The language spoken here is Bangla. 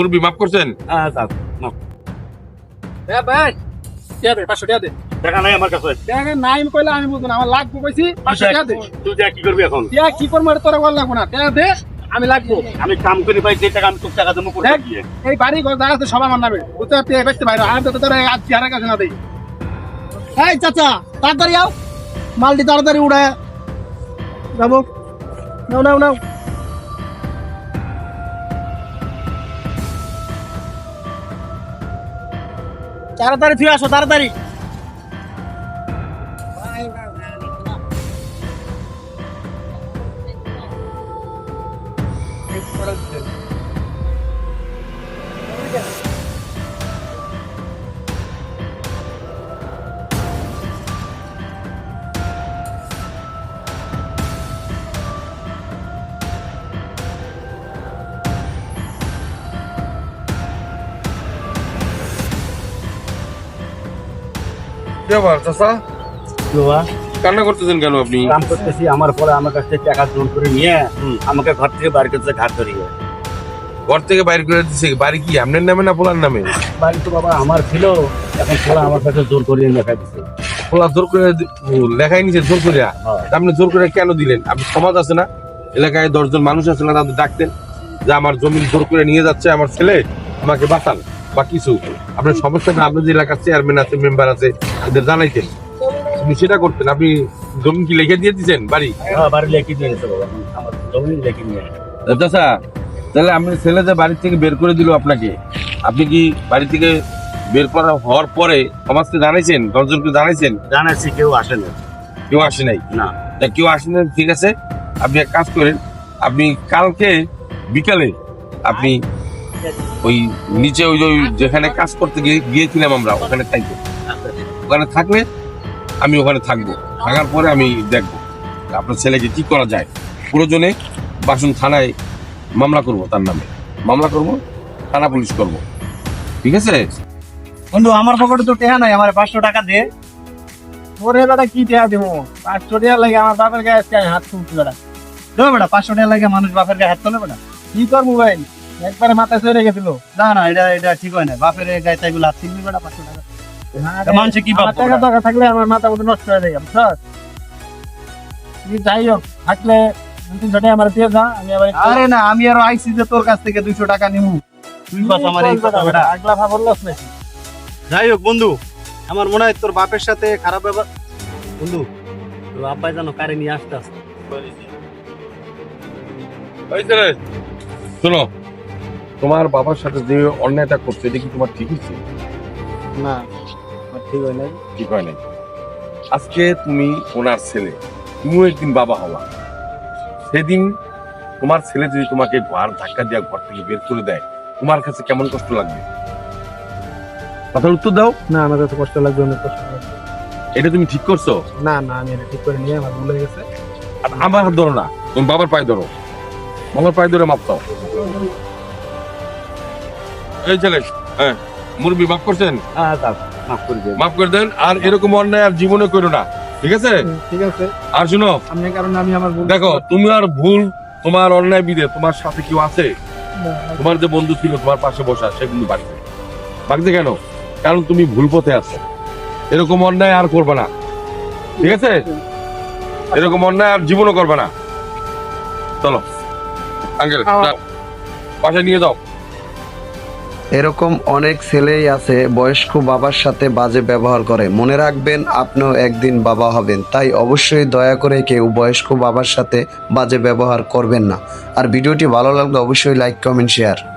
মুরব্বী মাফ করছেন? স্যার এ ভাই পাঁচশো টাকা দে। টাকা নাই আমার কাছে। টাকা নাই আমি কইলে আমি বুঝব না আমার লাগবো কইছি পাঁচশো টাকা দে। তুই যা কি করবি এখন? টাকা কি করব তোরা বল লাগবো না। টাকা দে আমি লাগবো। আমি কাম করি ভাই যে টাকা আমি তোর টাকা দেবো করে এই বাড়ি ঘর যা আছে সব আমার নামে। বুঝতে তে বেচতে বাইরে আর তো তোরা আজ যারা কাছে না দেই। এই চাচা তাড়াতাড়ি আও। মালটি তাড়াতাড়ি উড়ায়। যাব। নাও নাও নাও। তাড়াতাড়ি ফিরে আসো তাড়াতাড়ি। চাচা? কান্না করতেছেন কেন আপনি? কাম করতেছি আমার পরে আমার কাছ থেকে টাকা জোর করে নিয়ে আমাকে ঘর থেকে করতে ঘাট ধরিয়ে। ঘর থেকে বাইরে করে দিচ্ছে বাড়ি কি? আপনার নামে না পোলার নামে? বাড়ি তো বাবা আমার ছিল এখন পোলা আমার কাছে জোর লেখা দিচ্ছে পোলা জোর করে লেখাই নিছে জোর করে আপনি জোর করে কেন দিলেন? আপনি সমাজ আছে না? এলাকায় দশজন মানুষ আছে না তাদের ডাকতেন যে আমার জমি জোর করে নিয়ে যাচ্ছে আমার ছেলে আমাকে বাঁচান। বা কিছু। আপনার সমস্যাটা আপনার যে এলাকার চেয়ারম্যান আছে মেম্বার আছে এদের জানাইতেন। আপনি সেটা করতেন। আপনি জমি কি লিখে দিয়ে দিচ্ছেন বাড়ি? হ্যাঁ বাড়ি লেখি দিয়ে গেছে বাবা। আমার জমি লেখি নিয়ে চাচা তাহলে আপনার ছেলে যে বাড়ি থেকে বের করে দিল আপনাকে আপনি কি বাড়ি থেকে বের করা হওয়ার পরে সমাজকে জানাইছেন? দশজনকে জানাইছেন? জানাইছি কেউ আসে না কেউ আসে নাই? না। তা কেউ আসে না, ঠিক আছে। আপনি এক কাজ করেন আপনি কালকে বিকালে আপনি ওই নিচে ওই ওই যেখানে কাজ করতে গিয়ে- গিয়েছিলাম আমরা, ওখানে থাকব। ওখানে থাকলে আমি ওখানে থাকব। থাকার পরে আমি দেখব আপনার ছেলেকে কি করা যায়। প্রয়োজনে বাসন থানায় মামলা করব তার নামে। মামলা করব, থানা পুলিশ করব। ঠিক আছে? বন্ধু, আমার পকেটে তো টেহা নাই, আমার পাঁচশো টাকা দে। তোর বেটা কি টেহা দেবো পাঁচশো টাকা লাগে আমার বাপের গায়ে হাত তুলছি বেটা। দেবো বেটা, পাঁচশো টাকা লাগে মানুষ বাপের গায়ে হাত তোলে বেটা। কি কর মোবাইল একবারে মাথায় চড়ে গেছিল। না না এটা এটা ঠিক হয় না। বাপের গায়ে তুলবি বেটা পাঁচশো টাকা। মানুষে কি টাকা টাকা থাকলে আমার মাথা মতো নষ্ট হয়ে যায় তুই যাই হোক থাকলে তুই আমার দিয়ে যা আমি আবার আরে না আমি আরও আইসি যে তোর কাছ থেকে দুইশো টাকা নিমু। তুই কথা আমার এই কথা বেটা আগলা ভাব বললস নাকি? যাই হোক বন্ধু আমার মনে হয় তোর বাপের সাথে খারাপ ব্যবহার বন্ধু তোর আব্বাই জানো কারে নিয়ে আসতে আসতে শোনো তোমার বাবার সাথে যে অন্যায়টা করছে এটা কি তোমার ঠিক হচ্ছে না ঠিক হয় নাই। ঠিক হয় নাই। আজকে তুমি ওনার ছেলে তুমিও একদিন বাবা হওয়া। সেদিন তোমার ছেলে যদি তোমাকে ঘর ধাক্কা দেওয়া ঘর থেকে বের করে দেয় তোমার কাছে কেমন কষ্ট লাগবে? কথার উত্তর দাও। না আমার কাছে কষ্ট লাগবে অনেক কষ্ট লাগবে। এটা তুমি ঠিক করছ? না না আমি এটা ঠিক করে নিয়ে আমার ভুল হয়ে গেছে। আর আমার হাত ধরো না তুমি বাবার পায়ে ধরো। বাবার পায়ে ধরে মাপ দাও। এই ছেলে হ্যাঁ মুরবি মাফ করছেন? হ্যাঁ স্যার মাফ করে দেবেন। মাফ করে দেন আর এরকম অন্যায় আর জীবনে করো না ঠিক আছে? ঠিক আছে। আর শুনো কারণে আমি আমার দেখো তুমি আর ভুল তোমার অন্যায় বিদে তোমার সাথে কেউ আছে? তোমার যে বন্ধু ছিল তোমার পাশে বসা সে কিন্তু বাড়িতে। বাড়িতে কেন? কারণ তুমি ভুল পথে আছো। এরকম অন্যায় আর করবে না ঠিক আছে? এরকম অন্যায় আর জীবনও করবে না। চলো আঙ্কেল পাশে নিয়ে যাও। এরকম অনেক ছেলেই আছে, বয়স্ক বাবার সাথে বাজে ব্যবহার করে। মনে রাখবেন, আপনিও একদিন বাবা হবেন। তাই অবশ্যই দয়া করে কেউ বয়স্ক বাবার সাথে বাজে ব্যবহার করবেন না। আর ভিডিওটি ভালো লাগলে অবশ্যই লাইক, কমেন্ট, শেয়ার।